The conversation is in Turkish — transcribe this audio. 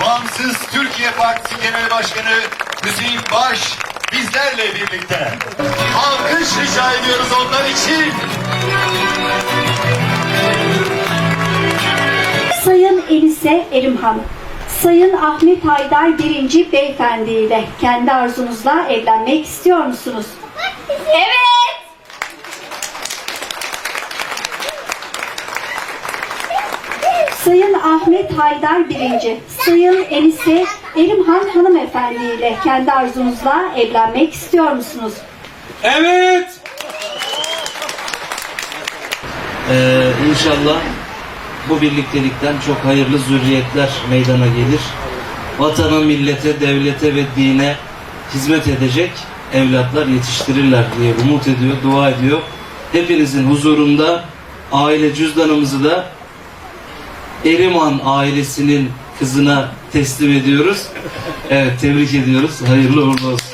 Bağımsız Türkiye Partisi Genel Başkanı Hüseyin Baş bizlerle birlikte. Alkış rica ediyoruz onlar için. Sayın Elise Erimhan, Sayın Ahmet Haydar birinci beyefendi ile kendi arzunuzla evlenmek istiyor musunuz? Evet. Sayın Ahmet Haydar birinci, Sayın Elise Erimhan hanımefendi ile kendi arzunuzla evlenmek istiyor musunuz? Evet. Ee, inşallah bu birliktelikten çok hayırlı zürriyetler meydana gelir. Vatana, millete, devlete ve dine hizmet edecek evlatlar yetiştirirler diye umut ediyor, dua ediyor. Hepinizin huzurunda aile cüzdanımızı da Eriman ailesinin kızına teslim ediyoruz. Evet tebrik ediyoruz. Hayırlı uğurlu olsun.